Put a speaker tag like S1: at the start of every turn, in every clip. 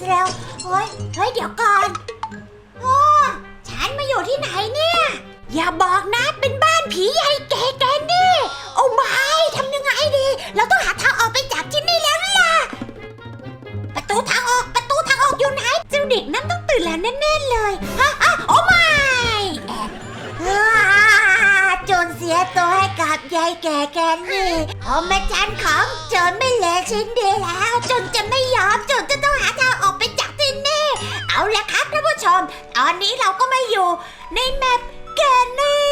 S1: ยายแก่ซะแล้วเฮ้ย เฮ้ย เดี๋ยวก่อนโอ้ฉันมาอยู่ที่ไหนเนี่ย อย่าบอกนะ เป็นบ้านผียายแก่แกนี่ โอ้ไม่ทำยังไงดี เราต้องหาทางออกไปจากที่นี่แล้วล่ะ ประตูทางออก ประตูทางออกอยู่ไหน เจ้าเด็กนั้นต้องตื่นแล้วแน่ๆเลยฮะอะโอ้ไม่จนเสียตัวให้กับยายแก่แกนี่เอามาจันของจนไม่เหลือชิ้นเดียวแล้ว จนจะไม่ยอมจนจะต้องหา ม ตอนนี้เราก็มาอยู่ในแมปแกนนี่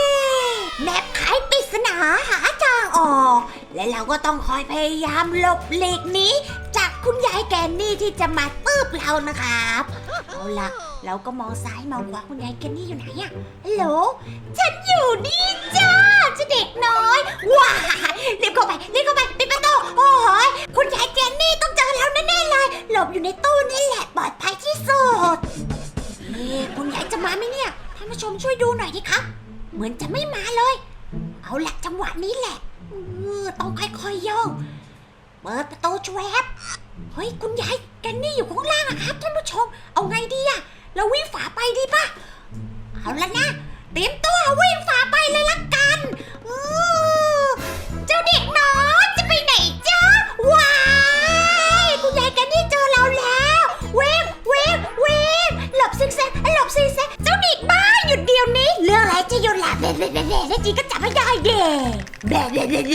S1: แมปไขปริศนาหาทางออก และเราก็ต้องคอยพยายามหลบหลีกนี้ จากคุณยายแกนนี่ที่จะมาตืบเรานะครับเอาล่ะเราก็มองซ้ายมองขวาคุณยายแกนนี่อยู่ไหนอะฮัลโหลฉันอยู่นี่จ้าเจะเด็กน้อย ว้ายรีบเข้าไปรีบเข้าไปปิดประตูโอ้ยคุณยายแกนนี่ต้องเจอเราแน่ๆเลย หลบอยู่ในตู้นี่แหละปลอดภัยที่สุด คุณยายจะมาไหมเนี่ย ท่านผู้ชมช่วยดูหน่อยดิครับ เหมือนจะไม่มาเลย เอาละจังหวะนี้แหละเออต้องค่อยๆย่อง เปิดประตูชวบเฮ้ยคุณยายแกนนี่อยู่ข้างล่างอะครับท่านผู้ชม เอาไงดีอะเราวิ่งฝาไปดีปะเอาละนะ เตรียมตัววิ่งฝาไปเลยละกันเออเจ้าเด็ก ซิกแซกหลบซิกแซกเจ้าเด็กบ้าหยุดเดี๋ยวนี้ เรื่องอะไรจะหยุดล่ะแบะแบะแบะแบะแล้วจีก็จับไม่ได้เด้แบะแบะแบะแบ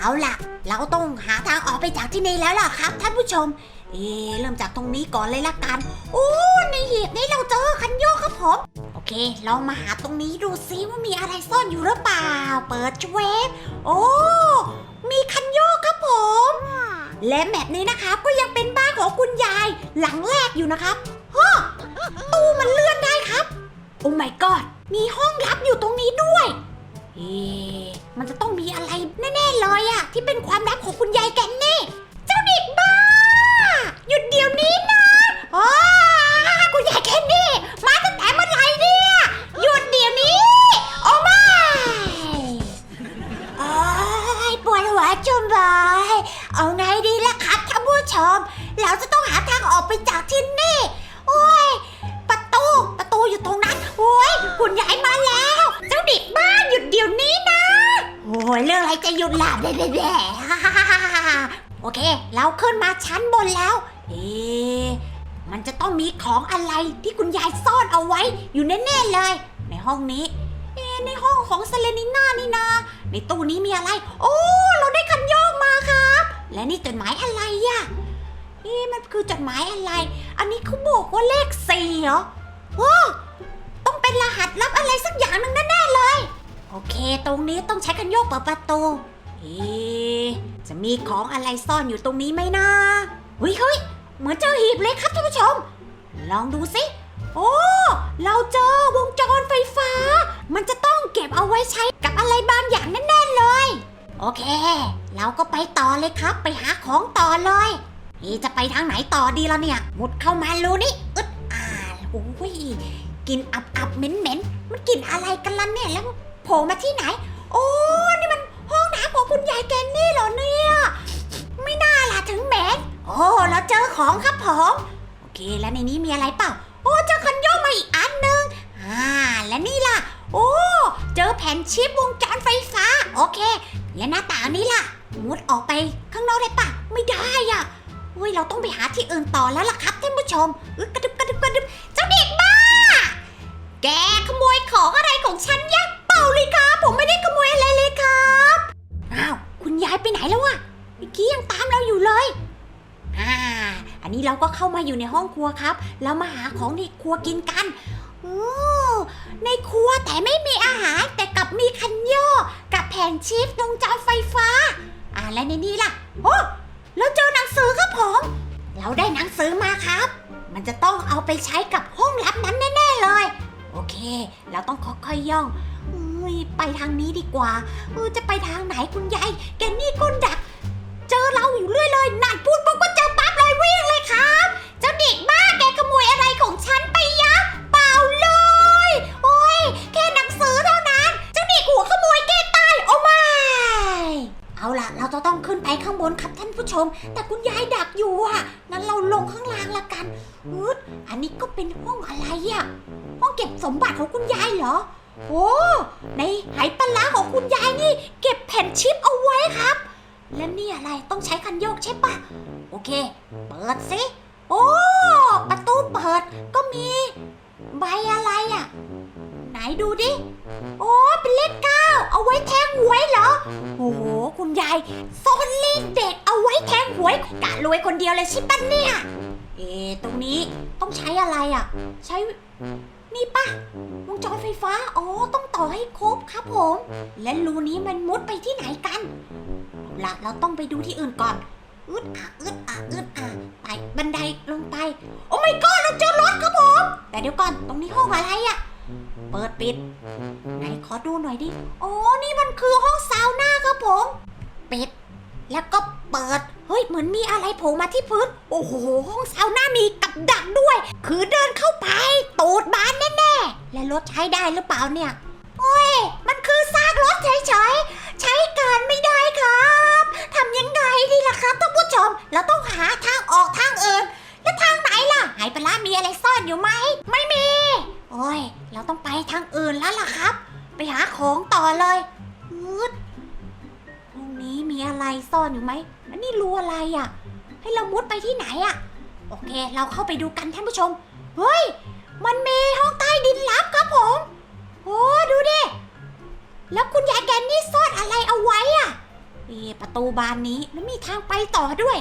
S1: เอาล่ะ เราต้องหาทางออกไปจากที่นี่แล้วล่ะครับท่านผู้ชม เอ๊ะเริ่มจากตรงนี้ก่อนเลยละกัน โอ้ในหีบนี้เราเจอคันโยกครับผมโอเคเรามาหาตรงนี้ดูซิว่ามีอะไรซ่อนอยู่หรือเปล่า เปิดชเวฟโอ้ มีคันโยกครับผม และแมปนี้นะครับก็ยังเป็นบ้านของคุณยาย หลังแรกอยู่นะครับฮะตู้มันเลื่อนได้ครับ โอ้ my god มีห้องลับอยู่ตรงนี้ด้วย เอ๊ะมันจะต้องมีอะไรแน่ๆเลยอะที่เป็นความลับของคุณยายแกนนี่ เจ้าเด็กบ้า หยุดเดี๋ยวนี้นะอ๋อคุณยายแกนนี่ มาตั้งแต่เมื่อไหร่เนี่ยหยุดเดี๋ยวนี้โอ้ไม่โอ้ยปวดหัวจุ่มเลย เอาไงดีล่ะครับท่านผู้ชม เราจะต้องหาทางออกไปจากที่นี่ โอ้ย ประตู ประตูอยู่ตรงนั้น โอ้ยคุณยายมาแล้ว เจ้าเด็กบ้านหยุดเดี๋ยวนี้นะ โอ้ยเรื่องอะไรจะหยุดล่ะแด่แด่โอเค เราขึ้นมาชั้นบนแล้ว เอ๊มันจะต้องมีของอะไรที่คุณยายซ่อนเอาไว้อยู่แน่ๆเลย ในห้องนี้ เอ๊ในห้องของเซเลนิน่านี่นาในตู้นี้มีอะไร โอ้ เราได้คันโยกมาครับ และนี่จดหมายอะไรอะเอ๊ะมันคือจดหมายอะไร อันนี้เขาบอกว่าเลขสี่เหรอโอ้ต้องเป็นรหัสลับอะไรสักอย่างหนึ่งแน่ๆเลย โอเค ตรงนี้ต้องใช้คันโยกเปิดประตู เอ๊ะจะมีของอะไรซ่อนอยู่ตรงนี้ไหมนะเฮ้ยเฮ้ยเหมือนเจอหีบเลยครับท่านผู้ชม ลองดูสิ โอ้ เราเจอวงจรไฟฟ้า มันจะต้องเก็บเอาไว้ใช้กับอะไรบางอย่างแน่ๆเลย โอเค เราก็ไปต่อเลยครับ ไปหาของต่อเลยนี่จะไปทางไหนต่อดีล่ะเนี่ย มุดเข้ามารูนี่อึดอ่าโอ้ยกลินอับอับเหม็นเหม็นมันกลินอะไรกันล่ะเนี่ยแล้วโผล่มาที่ไหน โอ้นี่มันห้องน้ำของคุณยายแกนนี่เหรอเนี่ยไม่น่าล่ะถึงเหม็นโอ้เราเจอของครับผมโอเคแล้วในนี้มีอะไรเปล่า โอ้เจอคันโยกมาอีกอันหนึ่งอ่าและนี่ล่ะ โอ้เจอแผ่นชิปวงจรไฟฟ้า โอเค และหน้าต่างนี้ล่ะ มุดออกไปข้างนอกได้ปะไม่ได้อะอุ้ยเราต้องไปหาที่อื่นต่อแล้วล่ะครับท่านผู้ชมอึกระดึบกระดึบกระดึบเจ้าเด็กบ้า แกขโมยของอะไรของฉันยะเปล่าเลยครับผมไม่ได้ขโมยอะไรเลยครับอ้าวคุณยายไปไหนแล้ววะเมื่อกี้ยังตามเราอยู่เลยอ่าอันนี้เราก็เข้ามาอยู่ในห้องครัวครับเรามาหาของในครัวกินกันโอ้ในครัวแต่ไม่มีอาหารแต่กลับมีคันโยกกับแผ่นชิปวงจรไฟฟ้า อ่าและในนี้ล่ะ โอ้เราเจอหนังสือครับผม เราได้หนังสือมาครับ มันจะต้องเอาไปใช้กับห้องลับนั้นแน่ๆเลย โอเค เราต้องค่อยๆย่องเอ้ยไปทางนี้ดีกว่าเออจะไปทางไหนคุณยายแกนี่ก้นดัก เจอเราอยู่เรื่อยเลยนั่นพูดปุ๊บก็เจอปั๊บเลยวิ่งเลยครับ เจ้าเด็กบ้า ชม แต่คุณยายดักอยู่อะ งั้นเราลงข้างล่างละกันอืดอันนี้ก็เป็นห้องอะไรอะ ห้องเก็บสมบัติของคุณยายเหรอ โอ้ในไหปลาร้าของคุณยายนี่ เก็บแผ่นชิปเอาไว้ครับ และนี่อะไรต้องใช้คันโยกใช่ปะโอเค เปิดสิ โอ้ ประตูเปิดก็มี ใบอะไรอะ ไหนดูดิ โอ้เป็นเลขเก้าเอาไว้แทงหวยเหรอ โอ้โห คุณยายซ่อนเลขเด็ดเอาไว้แทงหวยกะรวยคนเดียวเลยใช่ปะเนี่ย เอะตรงนี้ต้องใช้อะไรอะ ใช้นี่ปะวงจรไฟฟ้า อ๋อ ต้องต่อให้ครบครับผม และรูนี้มันมุดไปที่ไหนกันเอาละเราต้องไปดูที่อื่นก่อน อึดอะอึดอะอึดอะไปบันไดลงไป โอ้ไม่ก็เราเจอรถครับผม แต่เดี๋ยวก่อน ตรงนี้ห้องอะไรอะ เปิดปิด ไหนขอดูหน่อยดิอ๋อนี่มันคือห้องซาวน่าครับผม ปิด แล้วก็เปิด เฮ้ย เหมือนมีอะไรโผล่มาที่พื้น โอ้โห ห้องซาวน่ามีกับดักด้วย คือเดินเข้าไป ตูดบานแน่ๆ และรถใช้ได้หรือเปล่าเนี่ย โอ้ย มันคือซากรถเฉย เราเข้าไปดูกันท่านผู้ชม เฮ้ย มันมีห้องใต้ดินลับครับผม โอ้ดูดิ แล้วคุณยายแกนนี่ซ่อนอะไรเอาไว้อะเอประตูบานนี้แล้วมีทางไปต่อด้วย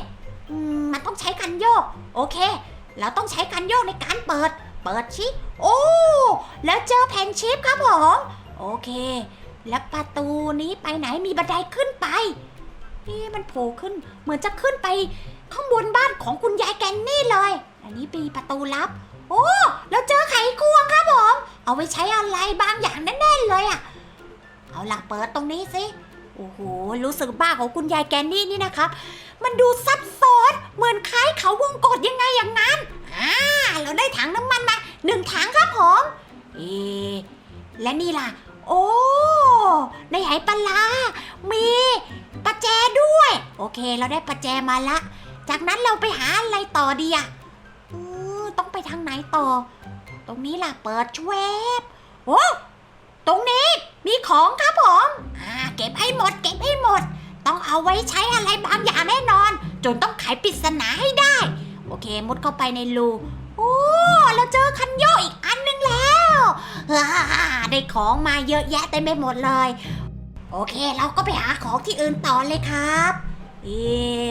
S1: อืม มันต้องใช้คันโยก โอเค เราต้องใช้คันโยกในการเปิด เปิดชิโอ้ แล้วเจอแผ่นชิปครับผม โอเค แล้วประตูนี้ไปไหนมีบันไดขึ้นไปนี่มันโผล่ขึ้น เหมือนจะขึ้นไป ข้างบนบ้านของคุณยายแกนนี่เลย อันนี้มีประตูลับ โอ้แล้วเจอไขควงครับผม เอาไว้ใช้อะไรบางอย่างแน่ๆเลยอะเอาล่ะเปิดตรงนี้สิโอ้โหรู้สึกบ้าของคุณยายแกนนี่นี่นะครับ มันดูซับซ้อนเหมือนคล้ายเขาวงกตยังไงอย่างนั้นอ่าเราได้ถังน้ำมันมาหนึ่งถังครับผมเอและนี่ล่ะ โอ้ในไหปลามีประแจด้วย โอเค เราได้ประแจมาละ จากนั้นเราไปหาอะไรต่อดีอะอือต้องไปทางไหนต่อ ตรงนี้ล่ะเปิดชเวบโอ้ตรงนี้มีของครับผมอ่าเก็บให้หมด เก็บให้หมด ต้องเอาไว้ใช้อะไรบางอย่างแน่นอน จนต้องไขปริศนาให้ได้ โอเค มุดเข้าไปในรูโอ้เราเจอคันโยกอีกอันหนึงแล้วได้ของมาเยอะแยะเต็มไปหมดเลย โอเค เราก็ไปหาของที่อื่นต่อเลยครับ เอะ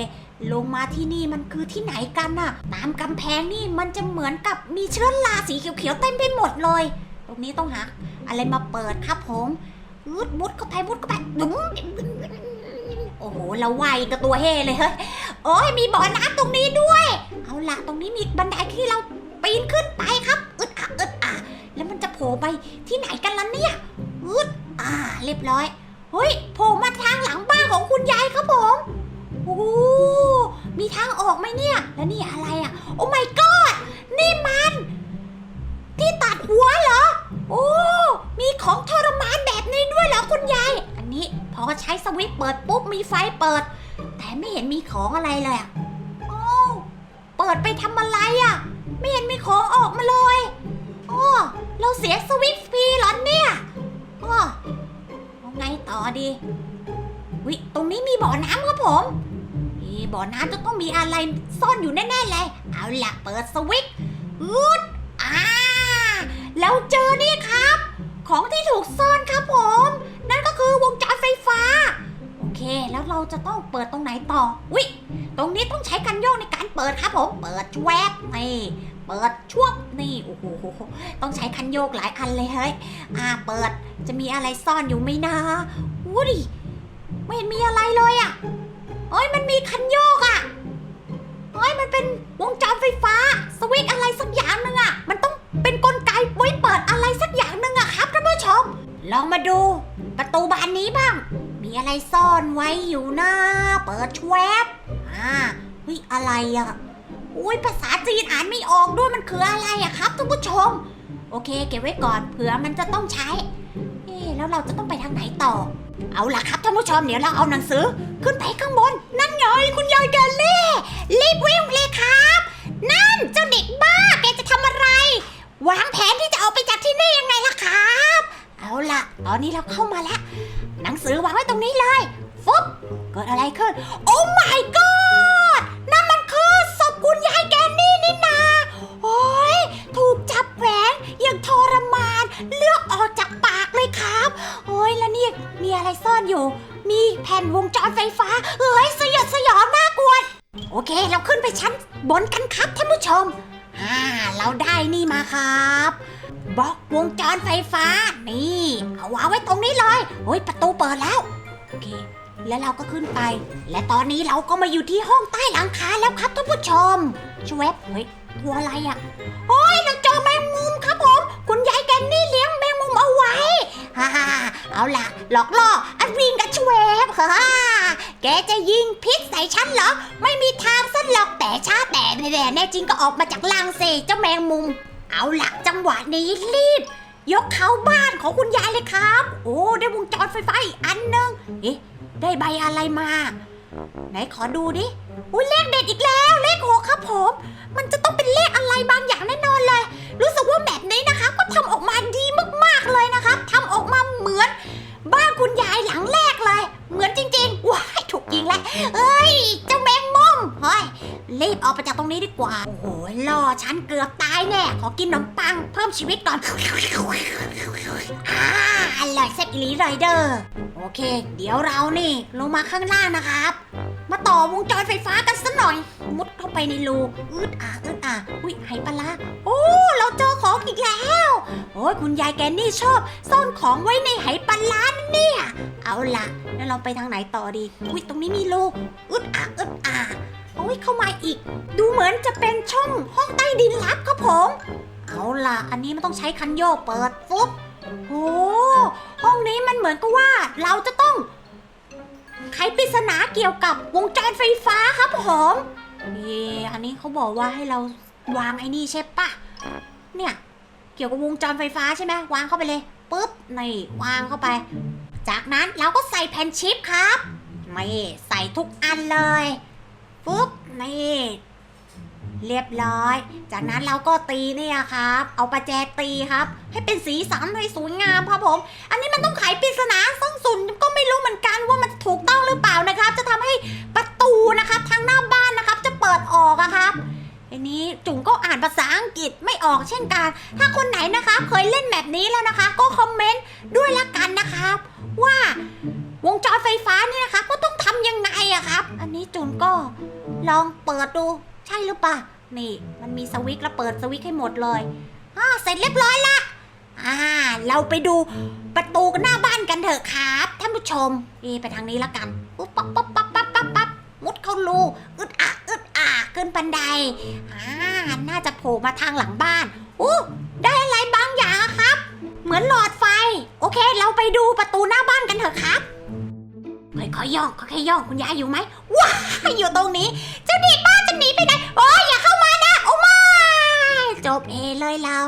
S1: ลงมาที่นี่มันคือที่ไหนกันน่ะ ตามกำแพงนี่มันจะเหมือนกับมีเชื้อราสีเขียวๆเต็มไปหมดเลย ตรงนี้ต้องหาอะไรมาเปิดครับผมอืดมุดเข้าไปมุดเข้าไปดุ้มโอ้โหเราไวกับตัวเฮเลยเฮ้ย โอ้ยมีบ่อน้ำตรงนี้ด้วย เอาละตรงนี้มีบันไดที่เราปีนขึ้นไปครับอึดอะอึดอะแล้วมันจะโผล่ไปที่ไหนกันล่ะเนี่ยอึดอ่า เรียบร้อย เฮ้ยโผล่มาทางหลังบ้านของคุณยาย แล้วนี่อะไรอะ โอ้ my god นี่มัน ที่ตัดหัวเหรอ โอ้ มีของทรมานแบบนี้ด้วยเหรอคุณยาย อันนี้พอใช้สวิตช์เปิดปุ๊บมีไฟเปิด แต่ไม่เห็นมีของอะไรเลยอะโอ้เปิดไปทำอะไรอะ ไม่เห็นมีของออกมาเลย โอ้ เราเสียสวิตช์ฟรีเหรอเนี่ย โอ้เอาไงต่อดีวิตรงนี้มีบ่อน้ำครับผม บ่อน้ำจะต้องมีอะไรซ่อนอยู่แน่ๆเลย เอาล่ะเปิดสวิตช์อืดอ่าแล้วเจอนี่ครับ ของที่ถูกซ่อนครับผม นั่นก็คือวงจรไฟฟ้า โอเค แล้วเราจะต้องเปิดตรงไหนต่อวิตรงนี้ต้องใช้กันโยกในการเปิดครับผม เปิดชวบนี่เปิดช่วบนี่โอ้โหต้องใช้คันโยกหลายอันเลยเฮ้ยอ่าเปิดจะมีอะไรซ่อนอยู่ไหมนะอุ้ยไม่เห็นมีอะไรเลยอะ่ะ เอ้ยมันมีคันโยกอะ่ะเอ้ยมันเป็นวงจรไฟฟ้า สวิตช์อะไรสักอย่างหนึ่งอะ่ะ มันต้องเป็นกลไกไว้เปิดอะไรสักอย่างหนึ่งอะครับท่านผู้ชม ลองมาดู ประตูบานนี้บ้าง มีอะไรซ่อนไว้อยู่นะเปิดชวบอ่าเฮ้ยอะไรอะอุ้ยภาษาจีนอ่านไม่ออกด้วยมันคืออะไรอะครับท่านผู้ชม โอเค เก็บไว้ก่อนเผื่อมันจะต้องใช้ เอ๊แล้วเราจะต้องไปทางไหนต่อ เอาล่ะครับท่านผู้ชมเดี๋ยวเราเอาหนังสือขึ้นไปข้างบน นั่นไงคุณยายแกเล่รีบวิ่งเลยครับ นั่นเจ้าเด็กบ้าแกจะทำอะไร วางแผนที่จะเอาไปจากที่นี่ยังไงล่ะครับ เอาล่ะ ตอนนี้เราเข้ามาแล้ว หนังสือวางไว้ตรงนี้เลยฟุบเกิดอะไรขึ้น โอ้ my god นั่นมันคือศพคุณยายแกนี่ ผ่นวงจรไฟฟ้าเฮ้ยสยดสยองน่ากลัว โอเค เราขึ้นไปชั้นบนกันครับท่านผู้ชม อ่า เราได้นี่มาครับบล็อกวงจรไฟฟ้า นี่เอาวางไว้ตรงนี้เลยโอ้ยประตูเปิดแล้ว โอเค แล้วเราก็ขึ้นไป และตอนนี้เราก็มาอยู่ที่ห้องใต้หลังคาแล้วครับท่านผู้ชมชเวบเฮ้ยตัวอะไรอะ่ะโอ้ยเราเจอแมงมุม ฮ่าฮ่าเอาล่ะ หลอกล่ออันวิงกับชเวบฮ่าฮ่าแกจะยิงพิษใส่ฉันเหรอ ไม่มีทางสั้นหรอกแต่ช้าแต่แน่แน่จริงก็ออกมาจากลังเซเจ้าแมงมุม เอาล่ะจังหวะนี้รีบ ยกเขาบ้านของคุณยายเลยครับ โอ้ได้วงจรไฟฟ้าอีกอันหนึงเอ๊ะได้ใบอะไรมาไหนขอดูดิ อุ้ยเลขเด็ดอีกแล้ว เลขหกครับผม มันจะต้องเป็นเลขอะไรบางอย่างแน่นอนเลย รู้สึกว่าแบบนี้นะคะ ก็ทำออกมาดีมากานคุณยายหลังแรกเลย เหมือนจริงๆ ว้ายถูกยิงแล้วเอ้ย เจ้าแมงมุมเฮ้ยรีบออกไปจากตรงนี้ดีกว่า โอ้โหล่อฉันเกือบตายแน่ ขอกินขนมปังเพิ่มชีวิตก่อนอ่าอร่อยแซ่บอีหลีเลยเด้อโอเค เดี๋ยวเรานี่ลงมาข้างล่างนะครับ มาต่อวงจรไฟฟ้ากันสักหน่อย มุดเข้าไปในรูอืดอ่าอืดอ่าอุ้ยไหปลาโอ้เราเจอของอีกแล้ว โอ้ยคุณยายแกนี่ชอบ ซ่อนของไว้ในไหปลาเนี่ย เอาละแล้วเราไปทางไหนต่อดี อุ้ยตรงนี้มีรูอึดอ่าอึดอ่าโอ้ยเข้ามาอีก ดูเหมือนจะเป็นช่องห้องใต้ดินลับครับผม เอาล่ะ อันนี้มันต้องใช้คันโยกเปิดฟุ๊บโอ้ห้องนี้มันเหมือนกับว่าเราจะต้อง ไขปริศนาเกี่ยวกับวงจรไฟฟ้าครับผมนี่อันนี้เขาบอกว่าให้เราวางไอ้นี่ใช่ปะเนี่ย เกี่ยวกับวงจรไฟฟ้าใช่ไหมวางเข้าไปเลยปุ๊บนี่วางเข้าไป จากนั้นเราก็ใส่แผ่นชิปครับไม่ใส่ทุกอันเลยปุ๊บนี่ เรียบร้อย จากนั้นเราก็ตีเนี่ยครับ เอาประแจตีครับ ให้เป็นสีสันให้สวยงามครับผม อันนี้มันต้องไขปริศนาซึ่งสุนก็ไม่รู้เหมือนกันว่ามันถูกต้องหรือเปล่านะครับ จะทำให้ประตูนะครับทางหน้าบ้านนะครับ จะเปิดออกอะครับอันนี้จุ๋งก็อ่านภาษาอังกฤษไม่ออกเช่นกัน ถ้าคนไหนนะคะเคยเล่นแบบนี้แล้วนะคะ ก็คอมเมนต์ด้วยละกันนะครับ ว่าวงจรไฟฟ้าเนี่ยนะคะ ก็ต้องทำยังไงอะครับ อันนี้จุ๋นก็ลองเปิดดู ใช่หรือปล่านี่ มันมีสวิตช์แล้วเปิดสวิตช์ให้หมดเลยอ่าเสร็จเรียบร้อยละอ่า เราไปดูประตูหน้าบ้านกันเถอะครับท่านผู้ชมเอไปทางนี้ละกันปุ๊บปั๊บปั๊บปั๊บปั๊บปั๊บปั๊บมุดเข้ารูอึดอะอึดอะขึ้นบันไดอ่าน่าจะโผล่มาทางหลังบ้านอู้ได้อะไรบางอย่างอะครับ เหมือนหลอดไฟ โอเค เราไปดูประตูหน้าบ้านกันเถอะครับค่อยๆย่องค่อยๆย่องคุณยายอยู่ไหมว้าอยู่ตรงนี้ เจ้าเด็กบ้านจะหนี ไปไหน โอ้ยอย่าเข้ามานะ โอ้ไม่จบเอเลยเรา